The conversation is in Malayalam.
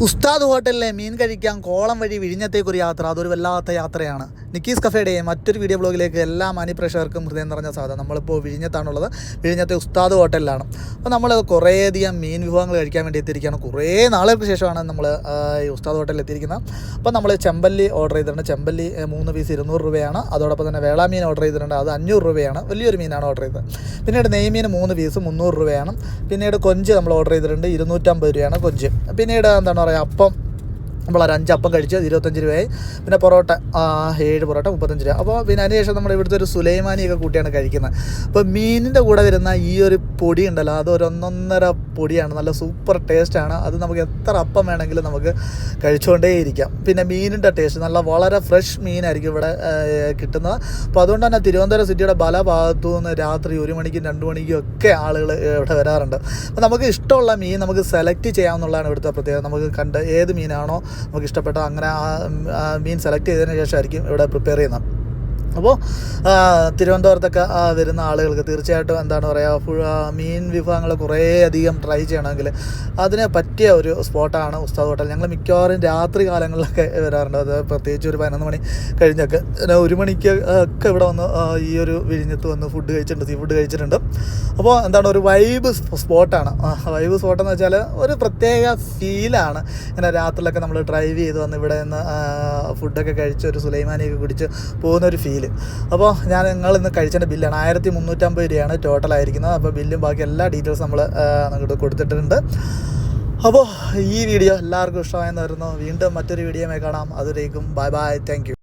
ഉസ്താദ് ഹോട്ടലിലെ മീൻ കഴിക്കാൻ കോളം വഴി വിഴിഞ്ഞത്തേക്കൊരു യാത്ര. അതൊരു വല്ലാത്ത യാത്രയാണ്. നിക്കീസ് കഫേയുടെ മറ്റൊരു വീഡിയോ ബ്ലോഗിലേക്ക് എല്ലാ മാനിപ്രേക്ഷകർക്കും ഹൃദയം നിറഞ്ഞ സാധനം നമ്മളിപ്പോൾ വിഴിഞ്ഞത്താണുള്ളത്. വിഴിഞ്ഞത്തെ ഉസ്താദ് ഹോട്ടലിലാണ്. അപ്പോൾ നമ്മൾ കുറേയധികം മീൻ വിഭവങ്ങൾ കഴിക്കാൻ വേണ്ടി എത്തിയിരിക്കുകയാണ്. കുറേ നാളുകൾക്ക് ശേഷമാണ് നമ്മൾ ഈ ഉസ്താദ് ഹോട്ടലിൽ എത്തിയിരിക്കുന്നത്. അപ്പോൾ നമ്മൾ ചെമ്പല്ലി ഓർഡർ ചെയ്തിട്ടുണ്ട്. ചെമ്പല്ലി മൂന്ന് പീസ് ഇരുന്നൂറ് രൂപയാണ്. അതോടൊപ്പം തന്നെ വേളാ മീൻ ഓർഡർ ചെയ്തിട്ടുണ്ട്. അത് അഞ്ഞൂറ് രൂപയാണ്. വലിയൊരു മീനാണ് ഓർഡർ ചെയ്തത്. പിന്നീട് നെയ്മീൻ മൂന്ന് പീസ് മുന്നൂറ് രൂപയാണ്. പിന്നീട് കൊഞ്ച് നമ്മൾ ഓർഡർ ചെയ്തിട്ടുണ്ട്. ഇരുന്നൂറ്റമ്പത് രൂപയാണ് കൊഞ്ച്. പിന്നീട് എന്താണ് പറയുക അപ്പം നമ്മൾ ഒരു അഞ്ച് അപ്പം കഴിച്ച് ഇരുപത്തഞ്ച് രൂപയായി. പിന്നെ പൊറോട്ട ഏഴ് പൊറോട്ട മുപ്പത്തഞ്ച് രൂപ. അപ്പോൾ പിന്നെ അതിനുശേഷം നമ്മൾ ഇവിടുത്തെ ഒരു സുലൈമാനിയൊക്കെ കൂട്ടിയാണ് കഴിക്കുന്നത്. അപ്പോൾ മീനിന്റെ കൂടെ വരുന്ന ഈ ഒരു പൊടി ഉണ്ടല്ലോ അത് ഒരു ഒന്നൊന്നര പൊടിയാണ്. നല്ല സൂപ്പർ ടേസ്റ്റാണ് അത് നമുക്ക് എത്ര അപ്പം വേണമെങ്കിലും നമുക്ക് കഴിച്ചുകൊണ്ടേ ഇരിക്കാം പിന്നെ മീനിന്റെ ടേസ്റ്റ് നല്ല വളരെ ഫ്രഷ് മീനായിരിക്കും ഇവിടെ കിട്ടുന്നത്. അപ്പോൾ അതുകൊണ്ട് തന്നെ തിരുവനന്തപുരം സിറ്റിയുടെ പല ഭാഗത്തു നിന്ന് രാത്രി ഒരു മണിക്കും രണ്ട് മണിക്കും ഒക്കെ ആളുകൾ ഇവിടെ വരാറുണ്ട്. അപ്പോൾ നമുക്ക് ഇഷ്ടമുള്ള മീൻ നമുക്ക് സെലക്ട് ചെയ്യാവുന്നതാണ് ഇവിടുത്തെ പ്രത്യേകത. നമുക്ക് കണ്ട് ഏത് മീനാണോ നമുക്ക് ഇഷ്ടപ്പെട്ട അങ്ങനെ ആ മീൻ സെലക്ട് ചെയ്തതിന് ശേഷമായിരിക്കും ഇവിടെ പ്രിപ്പയർ ചെയ്യുന്നത്. അപ്പോൾ തിരുവനന്തപുരത്തൊക്കെ വരുന്ന ആളുകൾക്ക് തീർച്ചയായിട്ടും എന്താണ് പറയുക ഫു- മീൻ വിഭവങ്ങൾ കുറേ അധികം ട്രൈ ചെയ്യണമെങ്കിൽ അതിന് പറ്റിയ ഒരു സ്പോട്ടാണ് ഉസ്താദ് ഹോട്ടൽ. ഞങ്ങൾ മിക്കവാറും രാത്രി കാലങ്ങളിലൊക്കെ വരാറുണ്ട്. അത് പ്രത്യേകിച്ച് ഒരു പതിനൊന്ന് മണി കഴിഞ്ഞൊക്കെ ഒരു മണിക്ക് ഒക്കെ ഇവിടെ വന്ന് ഈ ഒരു വിഴിഞ്ഞത്ത് വന്ന് ഫുഡ് കഴിച്ചിട്ടുണ്ട് സീ ഫുഡ് കഴിച്ചിട്ടുണ്ട്. അപ്പോൾ എന്താണ് ഒരു വൈബ് സ്പോട്ടാണ് വൈബ് സ്പോട്ട് എന്ന് വെച്ചാൽ ഒരു പ്രത്യേക ഫീലാണ് ഇങ്ങനെ രാത്രിയിലൊക്കെ നമ്മൾ ഡ്രൈവ് ചെയ്ത് വന്ന് ഇവിടെ നിന്ന് ഫുഡൊക്കെ കഴിച്ച് ഒരു സുലൈമാനിയൊക്കെ കുടിച്ച് പോകുന്ന ഒരു ഫീൽ അപ്പോൾ ഞാൻ നിങ്ങൾ ഇന്ന് കഴിച്ചതിന്റെ ബില്ലാണ്. ആയിരത്തി മുന്നൂറ്റമ്പത് രൂപയാണ് ടോട്ടൽ ആയിരിക്കുന്നത്. അപ്പോൾ ബില്ലും ബാക്കി എല്ലാ ഡീറ്റെയിൽസും നമ്മൾ നിങ്ങൾക്ക് കൊടുത്തിട്ടുണ്ട് അപ്പോൾ ഈ വീഡിയോ എല്ലാവർക്കും ഇഷ്ടമായെന്ന് വരുന്നു വീണ്ടും മറ്റൊരു വീഡിയോയുമായി കാണാം. അതുവരേക്കും ബൈ ബൈ താങ്ക്